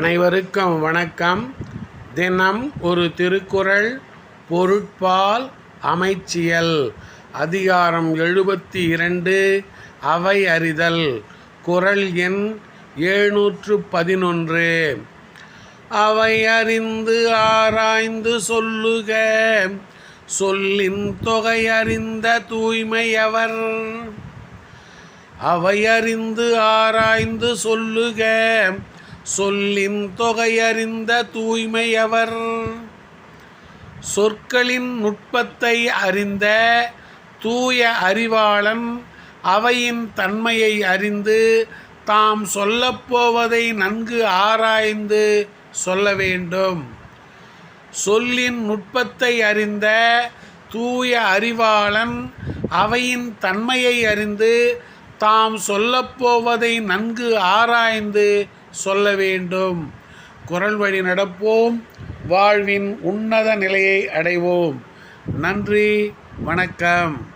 அனைவருக்கும் வணக்கம். தினம் ஒரு திருக்குறள் பொருட்பால் அமைச்சியல். அதிகாரம் எழுபத்தி இரண்டு அவை அறிதல். குறள் எண் எழுநூற்று பதினொன்று அவை அறிந்து ஆராய்ந்து சொல்லுக. சொல்லின் தொகை அறிந்த தூய்மையவர். அவையறிந்து ஆராய்ந்து சொல்லுக. சொல்லின் தொகையறிந்த தூய்மையவர். சொற்களின் நுட்பத்தை அறிந்த தூய அறிவாளன் அவையின் தன்மையை அறிந்து தாம் சொல்லப்போவதை நன்கு ஆராய்ந்து சொல்ல வேண்டும். சொல்லின் நுட்பத்தை அறிந்த தூய அறிவாளன் அவையின் தன்மையை அறிந்து தாம் சொல்லப்போவதை நன்கு ஆராய்ந்து சொல்ல வேண்டும். குரல் வழி நடப்போம். வாழ்வின் உன்னத நிலையை அடைவோம். நன்றி. வணக்கம்.